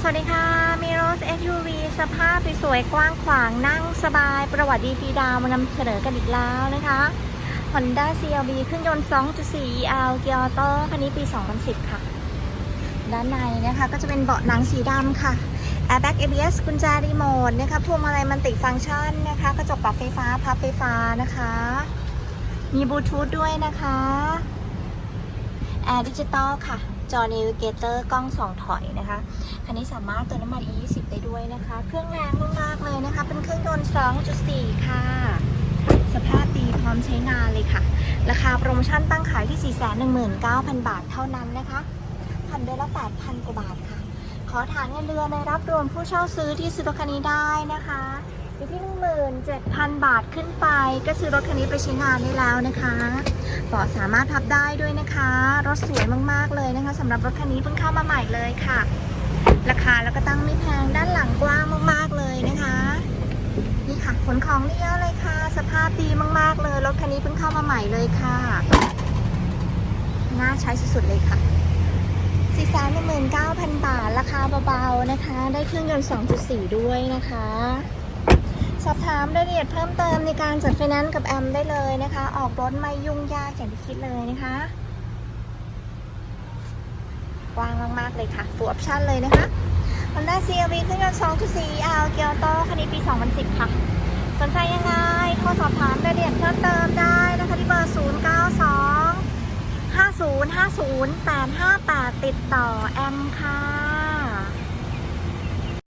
สวัสดีค่ะมีรถ SUV สภาพสวยๆกว้างขวางนั่งสบาย ประวัติดีฟีดาวมานำเสนอกันอีกแล้วนะคะ Honda CRV เครื่องยนต์ 2.4 EL เกียร์ออโต้คันนี้ปี 2010 ค่ะ ด้านในนะคะก็จะเป็นเบาะหนังสีดำค่ะ Airbag ABS กุญแจรีโมทนะคะพวงมาลัยมันติฟังก์ชันนะคะกระจกปรับไฟฟ้าพับไฟฟ้านะคะ มีบลูทูธด้วยนะคะแอร์ดิจิตอลค่ะ จอ n น v เกเตอร์กล้องสองถอยนะคะ คันนี้สามารถเติมน้ำมัน E20 ได้ด้วยนะคะ เครื่องแรงมากๆเลยนะคะ เป็นเครื่องยนต์ 2.4 ค่ะ สภาพดีพร้อมใช้งานเลยค่ะ ราคาโปรโมชั่นตั้งขายที่ 419,000 บาทเท่านั้นนะคะผ่อนเดือนละ 8,000 กว่าบาทค่ะ ขอฐานเงินเดือนในรับรวมผู้เช่าซื้อที่ซื้อรถคันนี้ได้นะคะอยู่ที่ 17,000 บาทขึ้นไป ก็ซื้อรถคันนี้ไปใช้งานได้แล้วนะคะ เบาะสามารถพับได้ด้วยนะคะ รถสวยมากๆเลยนะคะสำหรับรถคันนี้เพิ่งเข้ามาใหม่เลยค่ะ ราคาแล้วก็ตั้งไม่แพงด้านหลังกว้างมากๆเลยนะคะ นี่ค่ะขนของได้เยอะเลยค่ะ สภาพดีมากๆเลย รถคันนี้เพิ่งเข้ามาใหม่เลยค่ะน่าใช้สุดๆเลยค่ะ419,000บาท ราคาเบาๆนะคะ ได้เครื่องยนต์ 2.4 ด้วยนะคะ สอบถามรายละเอียดเพิ่มเติมในการจัดไฟแนนซ์กับแอมได้เลยนะคะ ออกรถไม่ยุ่งยากอย่างที่คิดเลยนะคะกว้างมาก ๆ เลยค่ะฟูลออปชั่นเลยนะคะ Honda CRV เครื่องยนต์2.4 L เกียร์โตคันนี้ปี 2010 ค่ะ สนใจยังไงโทรสอบถามรายละเอียดเพิ่มเติมได้นะคะที่เบอร์ 092 5050 858 ติดต่อแอมค่ะ